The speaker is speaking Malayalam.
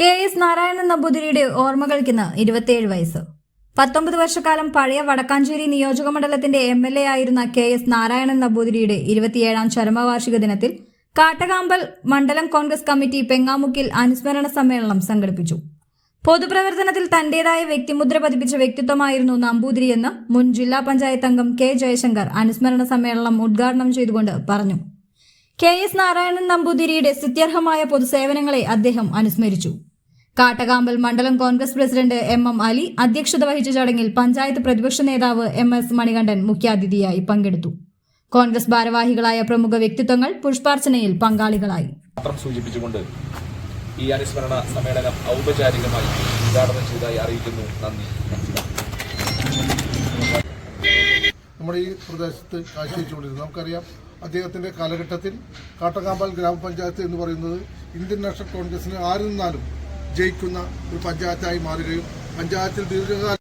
കെ എസ് നാരായണൻ നമ്പൂതിരിയുടെ ഓർമ്മകൾക്കിന്ന് ഇരുപത്തിയേഴ് വയസ്സ്. പത്തൊമ്പത് വർഷക്കാലം പഴയ വടക്കാഞ്ചേരി നിയോജക മണ്ഡലത്തിന്റെ എം എൽ എ ആയിരുന്ന കെ എസ് നാരായണൻ നമ്പൂതിരിയുടെ ഇരുപത്തിയേഴാം ചരമവാർഷിക ദിനത്തിൽ കാട്ടകാമ്പൽ മണ്ഡലം കോൺഗ്രസ് കമ്മിറ്റി പെങ്ങാമുക്കിൽ അനുസ്മരണ സമ്മേളനം സംഘടിപ്പിച്ചു. പൊതുപ്രവർത്തനത്തിൽ തന്റേതായ വ്യക്തിമുദ്ര പതിപ്പിച്ച വ്യക്തിത്വമായിരുന്നു നമ്പൂതിരിയെന്ന് മുൻ ജില്ലാ പഞ്ചായത്ത് അംഗം കെ ജയശങ്കർ അനുസ്മരണ സമ്മേളനം ഉദ്ഘാടനം ചെയ്തുകൊണ്ട് പറഞ്ഞു. കെ എസ് നാരായണൻ നമ്പൂതിരിയുടെ സ്തുത്യർഹമായ പൊതുസേവനങ്ങളെ അദ്ദേഹം അനുസ്മരിച്ചു. കാട്ടകാമ്പൽ മണ്ഡലം Congress president M M Ali അധ്യക്ഷത വഹിച്ച ചടങ്ങിൽ പഞ്ചായത്ത് പ്രതിപക്ഷ നേതാവ് എം എസ് മണികണ്ഠൻ മുഖ്യാതിഥിയായി പങ്കെടുത്തു. കോൺഗ്രസ് ഭാരവാഹികളായ പ്രമുഖ വ്യക്തിത്വങ്ങൾ പുഷ്പാർച്ചനയിൽ പങ്കാളികളായി. സൂചിപ്പിച്ചുകൊണ്ട് ഈ അനുസ്മരണ സമ്മേളനം ഔപചാരികമായി ഉദ്ഘാടനം ചെയ്തതായി അറിയിക്കുന്നു. നന്ദി. നമ്മുടെ ഈ പ്രദേശത്ത് കാഴ്ചവെച്ചുകൊണ്ടിരുന്നു നമുക്കറിയാം അദ്ദേഹത്തിന്റെ കാലഘട്ടത്തിൽ കാട്ടകാമ്പാൽ ഗ്രാമപഞ്ചായത്ത് എന്ന് പറയുന്നത് ഇന്ത്യൻ നാഷണൽ കോൺഗ്രസിന് ആര് നിന്നാലും ജയിക്കുന്ന ഒരു പഞ്ചായത്തായി മാറുകയും പഞ്ചായത്തിൽ ദീർഘകാല